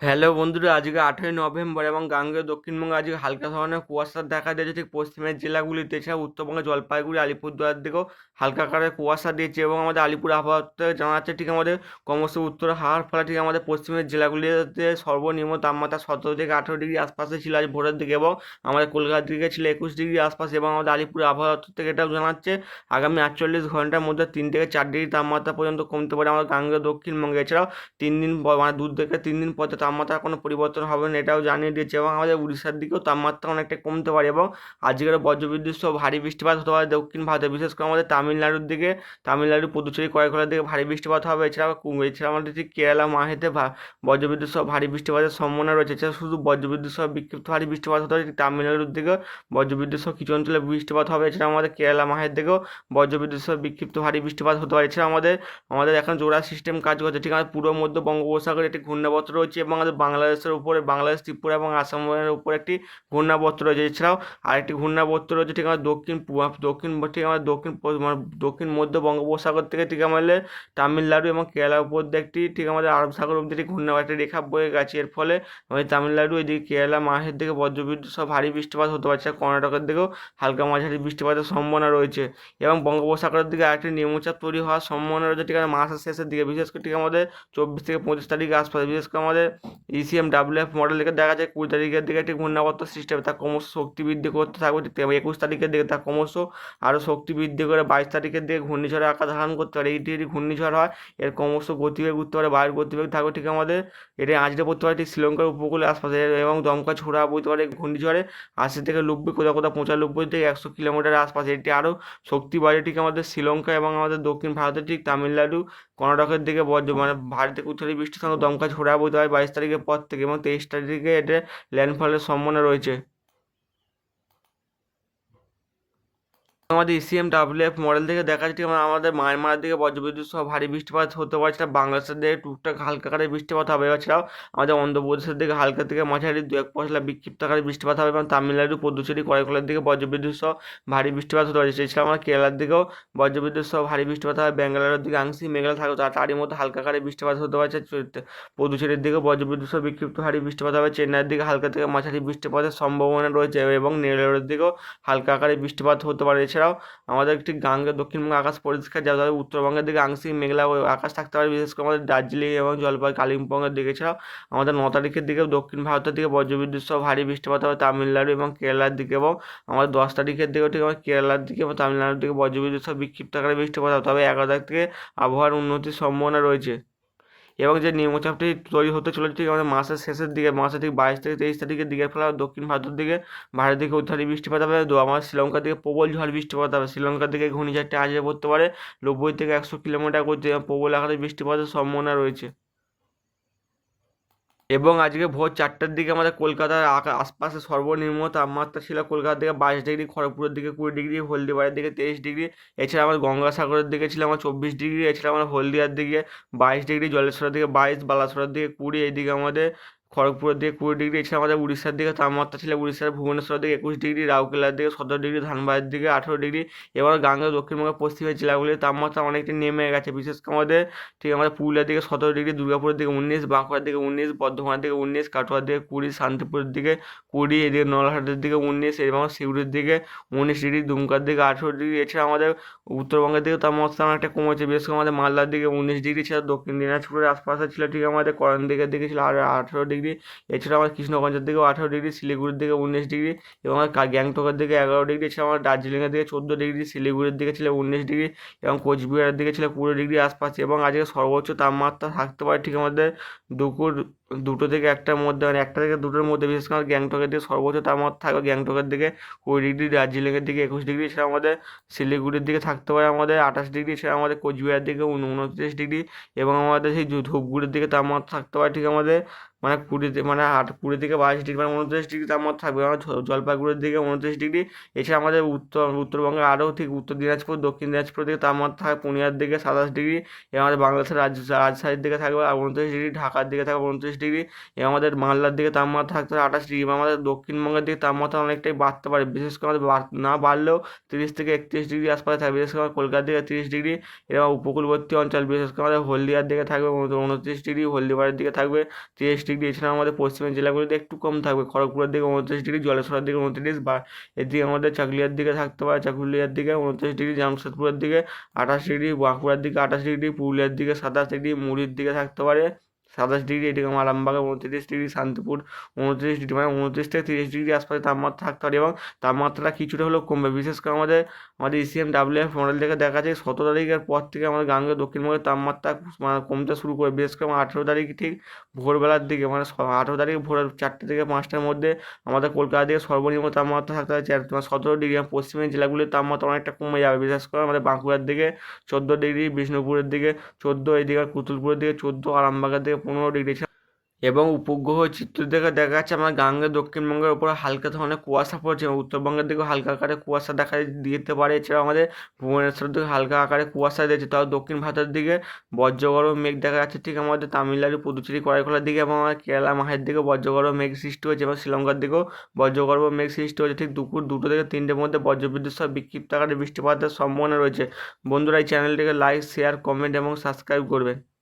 Hello বন্ধুরা, আজকে আঠেরোই নভেম্বর এবং গাঙ্গেয় দক্ষিণবঙ্গে আজকে হালকা ধরনের কুয়াশা দেখা দিয়েছে। ঠিক পশ্চিমের জেলাগুলিতে এছাড়া উত্তরবঙ্গে, জলপাইগুড়ি, আলিপুরদুয়ার দিকেও হালকা আকারে কুয়াশা দিয়েছে এবং আমাদের আলিপুর আবহাওয়া থেকে জানা যাচ্ছে ঠিক আমাদের ক্রমশ উত্তর হাওয়ার ফলে ঠিক আমাদের পশ্চিমের জেলাগুলিতে সর্বনিম্ন তাপমাত্রা সতেরো থেকে আঠেরো ডিগ্রি আশপাশে ছিল আজ ভোরের দিকে এবং আমাদের কলকাতার দিকে ছিল একুশ ডিগ্রি আশপাশে এবং আমাদের আলিপুর আবহাওয়া থেকে এটাও জানাচ্ছে আগামী আটচল্লিশ ঘণ্টার মধ্যে তিন থেকে চার ডিগ্রি তাপমাত্রা পর্যন্ত কমতে পারে আমাদের গাঙ্গেয় দক্ষিণবঙ্গে। এছাড়াও তিন দিন মানে দু থেকে তিন দিন পরে তাপমাত্রার কোনো পরিবর্তন হবে না, এটাও জানিয়ে দিয়েছে এবং আমাদের উড়িষ্যার দিকেও তাপমাত্রা অনেকটা কমতে পারে এবং আজকের বজ্রবিদ্যুৎ সহ ভারী বৃষ্টিপাত হতে পারে দক্ষিণ ভারতে, বিশেষ করে আমাদের তামিলনাড়ুর দিকে তামিলনাড়ু পুদুচেরি কয়েকগুলোর দিকে ভারী বৃষ্টিপাত হবে এছাড়া এছাড়া আমাদের ঠিক কেরালা, মাহেতে বজ্রবিদ্যুৎ সহ ভারী বৃষ্টিপাতের সম্ভাবনা রয়েছে এছাড়া শুধু বজ্রবিদ্যুৎ সহ বিক্ষিপ্ত ভারী বৃষ্টিপাত হতে পারে, তামিলনাড়ুর দিকে বজ্রবিদ্যুৎ সহ কিছু অঞ্চলে বৃষ্টিপাত হবে এছাড়া আমাদের কেরালা, মাহের দিকেও বজ্রবিদ্যুৎ সহ বিক্ষিপ্ত ভারী বৃষ্টিপাত হতে পারে এছাড়া আমাদের আমাদের এখন জোড়া সিস্টেম কাজ করছে, ঠিক আছে, পূর্ব মধ্য বঙ্গোপসাগরে একটি ঘূর্ণাবর্ত রয়েছে এবং আমাদের বাংলাদেশের উপরে, বাংলাদেশ, ত্রিপুরা এবং আসামের উপর একটি ঘূর্ণাবর্ত রয়েছে। এছাড়াও আরেকটি ঘূর্ণাবর্ত রয়েছে ঠিক আমাদের দক্ষিণ দক্ষিণ, ঠিক আমাদের দক্ষিণ মানে দক্ষিণ মধ্য বঙ্গোপসাগর থেকে ঠিক আমাদের তামিলনাড়ু এবং কেরালার উপর দিয়ে একটি, ঠিক আমাদের আরব সাগর অব্দি একটি ঘূর্ণাবর্ত রেখা বয়ে গেছে। এর ফলে আমাদের তামিলনাড়ু, এদিকে কেরালা, মাহের দিকে বজ্রবিদ্যুৎ সব ভারী বৃষ্টিপাত হতে পারছে কর্ণাটকের দিকেও হালকা মাঝারি বৃষ্টিপাতের সম্ভাবনা রয়েছে এবং বঙ্গোপসাগরের দিকে আরেকটি নিম্নচাপ তৈরি হওয়ার সম্ভাবনা রয়েছে ঠিক আছে মাসের শেষের দিকে। বিশেষ করে ঠিক আমাদের চব্বিশ থেকে পঁচিশ তারিখে আশপাশে। বিশেষ করে আমাদের ইসিএম ডাব্লিউএফ মডেল থেকে দেখা যায় কুড়ি তারিখের দিকে একটি ঘূর্ণাবর্ত সৃষ্টি হবে তা ক্রমশ শক্তি বৃদ্ধি করতে থাকবে তেমন একুশ তারিখের দিকে তা ক্রমশ আরও শক্তি বৃদ্ধি করে। বাইশ তারিখের দিকে ঘূর্ণিঝড়ের আকার ধারণ করতে পারে। এইটি যদি ঘূর্ণিঝড় হয়, এর ক্রমশ গতিবেগ উঠতে পারে, বায়ুর গতিবেগ থাকবে ঠিক আমাদের এটি আঁচড়ে পড়তে পারে ঠিক শ্রীলঙ্কার উপকূলের আশপাশে এবং দমকা ছোড়া বইতে পারে ঘূর্ণিঝড়ে আশি থেকে নব্বই, কোথাও কোথাও পঁচানব্বই থেকে একশো কিলোমিটার আশপাশে। এটি আরও শক্তি বাড়ে ঠিক আমাদের শ্রীলঙ্কা এবং আমাদের দক্ষিণ ভারতের ঠিক তামিলনাড়ু, কর্ণাটকের দিকে বজ্র মানে ভারত থেকে উত্তরে বৃষ্টির সঙ্গে দমকা ছোড়া বইতে হয় বাইশ তারিখের পর থেকে এবং তেইশ তারিখে এটা ল্যান্ডফলের সম্ভাবনা রয়েছে। আমাদের ইসিএম ডাব্লিউএফ মডেল থেকে দেখা যাচ্ছে আমরা আমাদের মায়ানমারের দিকে বজ্রবিদ্যুৎ সহ ভারী বৃষ্টিপাত হতে পারে, সেটা বাংলাদেশের দিকে টুকটাক হালকা আকারে বৃষ্টিপাত হবে। এছাড়াও আমাদের অন্ধ্রপ্রদেশের দিকে হালকা থেকে মাঝারি দু এক পশলা বিক্ষিপ্ত আকারে বৃষ্টিপাত হবে, এবং তামিলনাড়ু পুদুচেরি কয়েকগুলোর দিকে বজ্রবিদ্যুৎ সহ ভারী বৃষ্টিপাত হতে পারে। এছাড়া আমরা কেরালার দিকেও বজ্রবিদ্যুৎ সহ ভারী বৃষ্টিপাত হবে, ব্যাঙ্গালোরের দিকে আংশিক মেঘলা থাকবে তার তারই মধ্যে হালকা আকারে বৃষ্টিপাত হতে পারছে পুদুচেরির দিকে বজ্রবিদ্যুৎ সহ বিক্ষিপ্ত ভারী বৃষ্টিপাত হবে, চেন্নাইয়ের দিকে হালকা থেকে মাঝারি বৃষ্টিপাতের সম্ভাবনা রয়েছে, এবং নেরোলের দিকেও হালকা আকারে বৃষ্টিপাত হতে পারে। এছাড়াও আমাদের একটি গাঙ্গে, দক্ষিণবঙ্গে আকাশ পরিষ্কার যাবে তবে উত্তরবঙ্গের দিকে আংশিক মেঘলা আকাশ থাকতে পারে, বিশেষ করে আমাদের দার্জিলিং এবং জলপাই, কালিম্পংয়ের দিকে। এছাড়াও আমাদের ন তারিখের দিকে দক্ষিণ ভারতের দিকে বজ্রবিদ্যুৎ সহ ভারী বৃষ্টিপাত হবে তামিলনাড়ু এবং কেরালার দিকে এবং আমাদের দশ তারিখের দিকেও ঠিক আমাদের কেরালার দিকে এবং তামিলনাড়ুর দিকে বজ্রবিদ্যুৎ সহ বিক্ষিপ্ত আকারে বৃষ্টিপাত হবে। তবে এগারো তারিখ থেকে আবহাওয়ার উন্নতির সম্ভাবনা রয়েছে। এবং যে নিম্নচাপটি তৈরি হতে চলে ঠিক আমাদের মাসের শেষের দিকে, মাসের ঠিক বাইশ থেকে তেইশ তারিখের দিকে ফেলা আমাদের দক্ষিণ ভারতের দিকে ভারতের দিকে উদ্ধারী বৃষ্টিপাত হবে, দু আমার শ্রীলঙ্কার দিকে প্রবল ঝড় বৃষ্টিপাত হবে, শ্রীলঙ্কার দিকে ঘূর্ণিঝড়টি আজকে পড়তে পারে নব্বই থেকে একশো কিলোমিটার গতি প্রবল আকারে বৃষ্টিপাতের সম্ভাবনা রয়েছে। এবং আজকে ভোর চারটার দিকে আমাদের কলকাতার আশপাশে সর্বনিম্ন তাপমাত্রা ছিল কলকাতার দিকে বাইশ ডিগ্রি, খড়গপুরের দিকে কুড়ি ডিগ্রি, হলদিবাড়ির দিকে তেইশ ডিগ্রি। এছাড়া আমার গঙ্গাসাগরের দিকে ছিল আমার চব্বিশ ডিগ্রি। এছাড়া আমার হলদিয়ার দিকে বাইশ ডিগ্রি, জলেশ্বরের দিকে বাইশ, বালাসরের দিকে কুড়ি। এইদিকে আমাদের খড়গপুরের দিকে কুড়ি ডিগ্রি, এছাড়া আমাদের উড়িষ্যার দিকে তাপমাত্রা ছিল উড়িষ্যার ভুবনেশ্বরের দিকে একুশ ডিগ্রি, রাউরকেলার দিকে সতেরো ডিগ্রি, ধানবাদের দিকে আঠেরো ডিগ্রি এবার গাঙ্গেয় দক্ষিণবঙ্গের পশ্চিমের জেলাগুলির তাপমাত্রা অনেকটা নেমে গেছে। বিশেষ করে আমাদের, ঠিক আমাদের পুরুলিয়ার দিকে সতেরো ডিগ্রি, দুর্গাপুরের দিকে উনিশ, বাঁকুড়ার দিকে উনিশ, বর্ধমানের দিকে উনিশ, কাটোয়ার দিকে কুড়ি, শান্তিপুরের দিকে কুড়ি, এদিকে নলহাটের দিকে উনিশ এবং সিউড়ির দিকে উনিশ ডিগ্রি, দুমকার দিকে আঠেরো ডিগ্রি, এছাড়া আমাদের উত্তরবঙ্গের দিকে তাপমাত্রা অনেকটা কমেছে। বিশেষ করে আমাদের মালদার দিকে উনিশ ডিগ্রি ছিল দক্ষিণ দিনাজপুরের আশপাশে ছিল, ঠিক আমাদের করণ দিকের দিকে ছিল আর আঠেরো ডিগ্রি এছাড়া আমার কৃষ্ণগঞ্জের দিকে আঠারো ডিগ্রি, শিলিগুড়ির দিকে উনিশ ডিগ্রি এবং আমার গ্যাংটকের দিকে এগারো ডিগ্রি। এছাড়া আমার দার্জিলিংয়ের দিকে চোদ্দ ডিগ্রি, শিলিগুড়ির দিকে ছিল উনিশ ডিগ্রি এবং কোচবিহারের দিকে ছিল কুড়ি ডিগ্রি আশপাশে এবং আজকে সর্বোচ্চ তাপমাত্রা থাকতে পারে ঠিক আমাদের দুপুর দুটো থেকে একটার মধ্যে মানে একটা থেকে দুটোর মধ্যে, বিশেষ করে গ্যাংটকের দিকে সর্বোচ্চ তাপমাত্রা থাকবে গ্যাংটকের দিকে কুড়ি ডিগ্রি, দার্জিলিংয়ের দিকে একুশ ডিগ্রি এছাড়া আমাদের শিলিগুড়ির দিকে থাকতে পারে আমাদের আঠাশ ডিগ্রি এছাড়া আমাদের কোচবিহারের দিকে উন- উনত্রিশ ডিগ্রি এবং আমাদের সেই ধূপগুড়ির দিকে তাপমাত্রা থাকতে পারে ঠিক আমাদের মানে কুড়ি মানে আট কুড়ি থেকে বাইশ ডিগ্রি মানে উনত্রিশ ডিগ্রি তাপমাত্রা থাকবে। আমার জলপাইগুড়ির দিকে উনত্রিশ ডিগ্রি, এছাড়া আমাদের উত্তর উত্তরবঙ্গে আরও ঠিক উত্তর দিনাজপুর, দক্ষিণ দিনাজপুর দিকে তাপমাত্রা থাকবে পুরুলিয়ার দিকে সাতাশ ডিগ্রি এবং আমাদের বাংলাদেশের রাজশাহীর দিকে থাকবে আর উনত্রিশ ডিগ্রি, ঢাকার দিকে থাকবে উনত্রিশ ডিগ্রি ডিগ্রি আমাদের মালদার দিকে তাপমাত্রা থাকতে পারে আঠাশ ডিগ্রি এবং আমাদের দক্ষিণবঙ্গের দিকে তাপমাত্রা অনেকটাই বাড়তে পারে, বিশেষ করে আমাদের না বাড়লেও তিরিশ থেকে একত্রিশ ডিগ্রি আশপাশে থাকবে, বিশেষ করে কলকাতার দিকে তিরিশ ডিগ্রি, এবং উপকূলবর্তী অঞ্চল, বিশেষ করে আমাদের হলদিয়ার দিকে থাকবে উনত্রিশ ডিগ্রি, হলদিবাড়ির দিকে থাকবে তিরিশ ডিগ্রি এছাড়া আমাদের পশ্চিমের জেলাগুলিতে একটু কম থাকবে, খড়গপুরের দিকে উনত্রিশ ডিগ্রি, জলেশ্বরের দিকে উনত্রিশ, বা এদিকে আমাদের চাকুলিয়ার দিকে থাকতে পারে, চাকুলিয়ার দিকে উনত্রিশ ডিগ্রি, জামশেদপুরের দিকে আঠাশ ডিগ্রি, বাঁকুড়ার দিকে আঠাশ ডিগ্রি, পুরুলিয়ার দিকে সাতাশ ডিগ্রি, মুড়ির দিকে থাকতে পারে সাতাশ ডিগ্রি, এদিকে আমার আরামবাগে উনত্রিশ ডিগ্রি, শান্তিপুর উনত্রিশ ডিগ্রি মানে উনত্রিশ থেকে তিরিশ ডিগ্রি আশপাশে তাপমাত্রা থাকতে পারে এবং তাপমাত্রাটা কিছুটা হলেও কমবে। বিশেষ করে আমাদের আমাদের ইসিএম ডাব্লিউএফ মডেল থেকে দেখা যায় সতেরো তারিখের পর থেকে আমাদের গাঙ্গেয় দক্ষিণবঙ্গের তাপমাত্রা মানে কমতে শুরু করে। বিশেষ করে আঠেরো তারিখ ঠিক ভোরবেলার দিকে মানে আঠেরো তারিখ ভোর চারটে থেকে পাঁচটার মধ্যে আমাদের কলকাতা দিকে সর্বনিম্ন তাপমাত্রা থাকতে হবে চার তোমার সতেরো ডিগ্রি। পশ্চিমের জেলাগুলির তাপমাত্রা অনেকটা কমে যাবে। বিশেষ করে আমাদের বাঁকুড়ার দিকে চোদ্দ ডিগ্রি, বিষ্ণুপুরের দিকে চোদ্দ, এদিকে কুতুলপুরের দিকে চোদ্দ, আরামবাগের দিকে পনেরো ডিগ্রি এবং উপগ্রহ চিত্র থেকে দেখা যাচ্ছে আমার গাঙ্গে দক্ষিণবঙ্গের উপরে হালকা ধরনের কুয়াশা পড়ছে এবং উত্তরবঙ্গের দিকেও হালকা আকারে কুয়াশা দেখা দিতে পারে। এছাড়াও আমাদের ভুবনেশ্বর দিকে হালকা আকারে কুয়াশা দিয়েছে তাও দক্ষিণ ভারতের দিকে বজ্রগর্ভ মেঘ দেখা যাচ্ছে। ঠিক আমাদের তামিলনাড়ু, পুদুচেরি করাইখোলার দিকে এবং আমার কেরালা, মাহের দিকে বজ্রগর্ভ মেঘ সৃষ্টি হয়েছে এবং শ্রীলঙ্কার দিকেও বজ্রগর্ভ মেঘ সৃষ্টি হয়েছে। ঠিক দুপুর দুটো থেকে তিনটের মধ্যে বজ্রবিদ্যুৎ সহ বিক্ষিপ্ত আকারে বৃষ্টিপাতের সম্ভাবনা রয়েছে। বন্ধুরা, এই চ্যানেলটিকে লাইক শেয়ার কমেন্ট এবং সাবস্ক্রাইব করবেন।